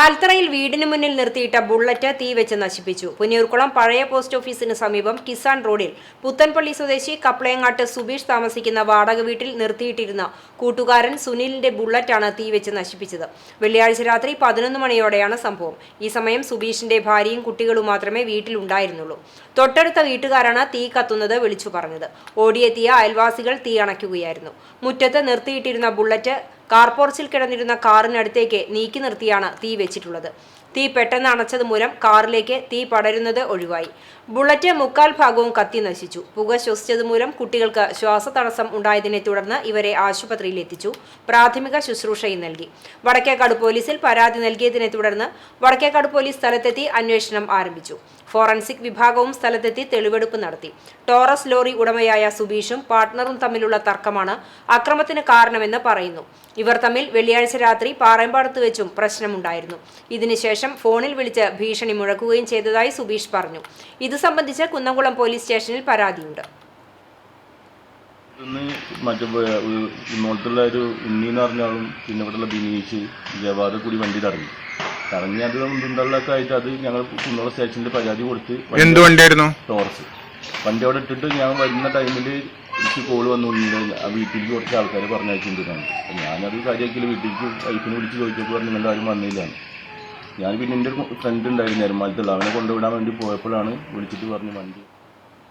ആൽത്തറയിൽ വീടിന് മുന്നിൽ നിർത്തിയിട്ട ബുള്ളറ്റ് തീവെച്ച് നശിപ്പിച്ചു. പുന്നിയൂർക്കുളം പഴയ പോസ്റ്റ് ഓഫീസിന് സമീപം കിസാൻ റോഡിൽ പുത്തൻപള്ളി സ്വദേശി കപ്ലയങ്ങാട്ട് സുബീഷ് താമസിക്കുന്ന വാടക വീട്ടിൽ നിർത്തിയിട്ടിരുന്ന കൂട്ടുകാരൻ സുനിലിന്റെ ബുള്ളറ്റാണ് തീവെച്ച് നശിപ്പിച്ചത്. വെള്ളിയാഴ്ച രാത്രി പതിനൊന്ന് മണിയോടെയാണ് സംഭവം. ഈ സമയം സുബീഷിന്റെ ഭാര്യയും കുട്ടികളും മാത്രമേ വീട്ടിലുണ്ടായിരുന്നുള്ളൂ തൊട്ടടുത്ത വീട്ടുകാരാണ് തീ കത്തുന്നത് വിളിച്ചു പറഞ്ഞത്. ഓടിയെത്തിയ അയൽവാസികൾ തീ അണയ്ക്കുകയായിരുന്നു. മുറ്റത്ത് നിർത്തിയിട്ടിരുന്ന ബുള്ളറ്റ് കാർപോർച്ചിൽ കിടന്നിരുന്ന കാറിനടുത്തേക്ക് നീക്കി നിർത്തിയാണ് തീ വെച്ചിട്ടുള്ളത്. തീ പെട്ടെന്ന് അണച്ചത് മൂലം കാറിലേക്ക് തീ പടരുന്നത് ഒഴിവായി. ബുള്ളറ്റ് മുക്കാൽ ഭാഗവും കത്തി നശിച്ചു. പുക ശ്വസിച്ചത് മൂലം കുട്ടികൾക്ക് ശ്വാസതടസ്സം ഉണ്ടായതിനെ തുടർന്ന് ഇവരെ ആശുപത്രിയിൽ എത്തിച്ചു. പ്രാഥമിക ശുശ്രൂഷയും നൽകി. വടക്കേക്കാട് പോലീസിൽ പരാതി നൽകിയതിനെ തുടർന്ന് വടക്കേക്കാട് പോലീസ് സ്ഥലത്തെത്തി അന്വേഷണം ആരംഭിച്ചു. ഫോറൻസിക് വിഭാഗവും സ്ഥലത്തെത്തി തെളിവെടുപ്പ് നടത്തി. ടോറസ് ലോറി ഉടമയായ സുബീഷും പാർട്ട്ണറും തമ്മിലുള്ള തർക്കമാണ് അക്രമത്തിന് കാരണമെന്ന് പറയുന്നു. ഇവർ തമ്മിൽ വെള്ളിയാഴ്ച രാത്രി പാറയമ്പാടത്ത് വെച്ചും പ്രശ്നമുണ്ടായിരുന്നു. ഇതിനുശേഷം ഫോണിൽ വിളിച്ച് ഭീഷണി മുഴക്കുകയും ചെയ്തതായി സുബീഷ് പറഞ്ഞു. ഇത് സംബന്ധിച്ച് കുന്നംകുളം പോലീസ് സ്റ്റേഷനിൽ പരാതിയുണ്ട്. മറ്റേ ഒരു ഉണ്ണി എന്ന് പറഞ്ഞ ആളും പിന്നെ ഇവിടെയുള്ള ബിനീഷ് ജവാദ് കൂടി വണ്ടി അത് ആയിട്ട് അത് ഞങ്ങൾ കുന്നോള സ്റ്റേഷനിൽ പരാതി കൊടുത്ത് എന്ത് വണ്ടിയായിരുന്നു? ടോർച്ച്. വണ്ടി അവിടെ ഇട്ടിട്ട് ഞാൻ വരുന്ന ടൈമിൽ എനിക്ക് കോൾ ആ വീട്ടിലേക്ക് കുറച്ച് ആൾക്കാർ പറഞ്ഞയച്ചിട്ടുണ്ടാണ് ഞാനത് കാര്യമാക്കിയില്ല. വീട്ടിലേക്ക് വൈഫിനെ വിളിച്ച് ചോദിച്ചപ്പോൾ പറഞ്ഞു നിങ്ങളുടെ ആരും വന്നില്ല. ഞാൻ പിന്നെ എന്റെ ഫ്രണ്ട് ഉണ്ടായിരുന്നു നെരുമാലത്തുള്ള അവനെ കൊണ്ടുവിടാൻ വേണ്ടി പോയപ്പോഴാണ് വിളിച്ചിട്ട് പറഞ്ഞു വണ്ടി